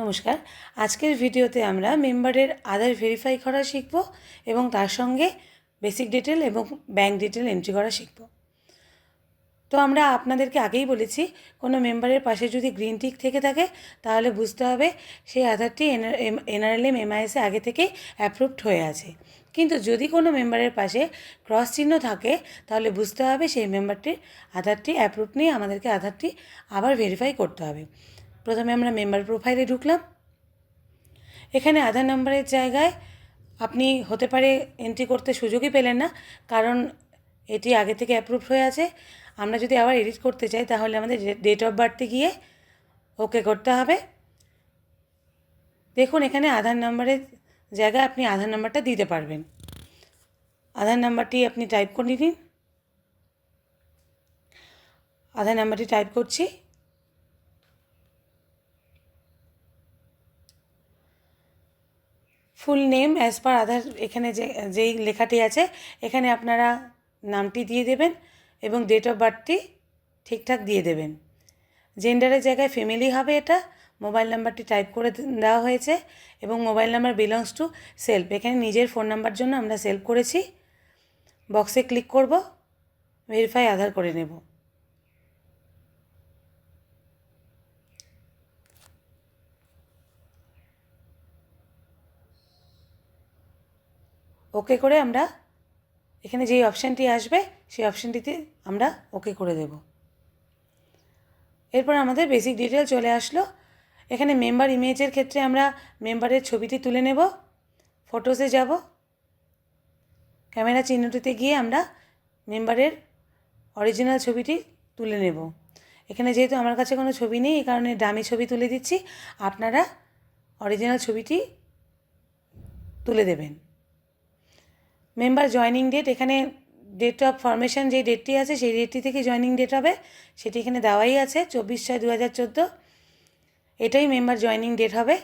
নমস্কার। আজকের ভিডিওতে আমরা মেম্বারের আধার ভেরিফাই করা শিখব এবং তার সঙ্গে বেসিক ডিটেল এবং ব্যাংক ডিটেল এন্ট্রি করা শিখব। তো আমরা আপনাদেরকে আগেই বলেছি, কোনো মেম্বারের পাশে যদি গ্রিন টিক থেকে থাকে, তাহলে বুঝতে হবে সেই আধারটি এনআরএলএম এমআইএসে আগে থেকেই অ্যাপ্রুভড হয়ে আছে। কিন্তু যদি কোনো মেম্বারের পাশে ক্রস চিহ্ন থাকে, তাহলে বুঝতে হবে সেই মেম্বারটির আধারটি অ্যাপ্রুভ নিয়ে আমাদেরকে আধারটি আবার ভেরিফাই করতে হবে। প্রথমে আমরা মেম্বার প্রোফাইলে ঢুকলাম। এখানে আধার নাম্বারের জায়গায় আপনি হতে পারে এন্ট্রি করতে সুযোগই পেলেন না, কারণ এটি আগে থেকে অ্যাপ্রুভ হয়ে আছে। আমরা যদি আবার এডিট করতে চাই, তাহলে আমাদের ডেট অফ বার্থে গিয়ে ওকে করতে হবে। দেখুন, এখানে আধার নাম্বারের জায়গায় আপনি আধার নাম্বারটা দিতে পারবেন। আধার নাম্বারটি আপনি টাইপ করে নিন। আধার নাম্বারটি টাইপ করছি। ফুল নেম অ্যাজ পার আধার এখানে যে, যেই লেখাটি আছে, এখানে আপনারা নামটি দিয়ে দেবেন এবং ডেট অফ বার্থটি ঠিকঠাক দিয়ে দেবেন। জেন্ডারের জায়গায় ফ্যামিলি হবে এটা মোবাইল নাম্বারটি টাইপ করে দেওয়া হয়েছে এবং mobile number belongs to self এখানে নিজের ফোন নাম্বার জন্য আমরা সেলফ করেছি। বক্সে ক্লিক করব ভেরিফাই আধার করে নেব। ওকে করে আমরা এখানে যেই অপশানটি আসবে, সেই অপশানটিতে আমরা ওকে করে দেব। এরপর আমাদের বেসিক ডিটেল চলে আসলো। এখানে মেম্বার ইমেজের ক্ষেত্রে আমরা মেম্বারের ছবিটি তুলে নেব ফটোসে যাব। ক্যামেরা চিহ্নটিতে গিয়ে আমরা মেম্বারের অরিজিনাল ছবিটি তুলে নেব। এখানে যেহেতু আমার কাছে কোনো ছবি নেই, এই কারণে দামি ছবি তুলে দিচ্ছি। আপনারা অরিজিনাল ছবিটি তুলে দেবেন। মেম্বার জয়নিং ডেট এখানে ডেট অফ ফরমেশন যে ডেটটি আছে, সেই ডেটটি থেকে জয়নিং ডেট হবে। সেটি এখানে দেওয়াই আছে, চব্বিশ ছয় দু হাজার চোদ্দ। এটাই মেম্বার জয়নিং ডেট হবে।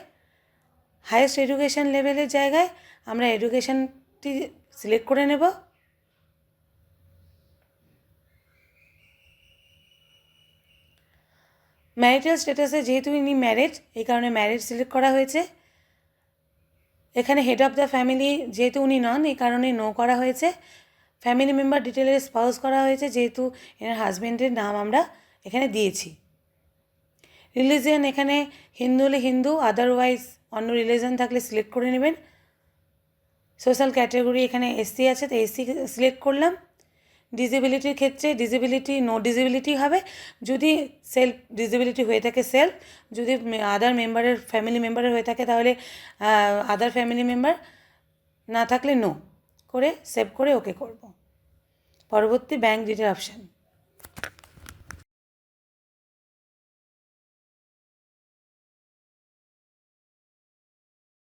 হায়েস্ট এডুকেশন লেভেলের জায়গায় আমরা এডুকেশনটি সিলেক্ট করে নেব। ম্যারিটাল স্ট্যাটাসে যেহেতু ইনি ম্যারেড এই কারণে ম্যারেড সিলেক্ট করা হয়েছে। এখানে হেড অফ দ্য ফ্যামিলি যেহেতু উনি নন, এই কারণে নো করা হয়েছে। ফ্যামিলি মেম্বার ডিটেলের স্পাউস করা হয়েছে, যেহেতু এনার হাজব্যান্ডের নাম আমরা এখানে দিয়েছি। রিলিজিয়ান এখানে হিন্দু হলে হিন্দু আদারওয়াইজ অন্য রিলিজন থাকলে সিলেক্ট করে নেবেন। সোশ্যাল ক্যাটাগরি এখানে এসসি আছে, তো এসসি সিলেক্ট করলাম। ডিসেবিলিটির ক্ষেত্রে ডিজেবিলিটি নো ডিজেবিলিটি হবে। যদি সেলফ ডিজেবিলিটি হয়ে থাকে সেলফ যদি আদার মেম্বারের ফ্যামিলি মেম্বারের হয়ে থাকে তাহলে আদার ফ্যামিলি মেম্বার না থাকলে নো করে সেভ করে ওকে করব। পরবর্তী ব্যাংক ডিটেল অপশান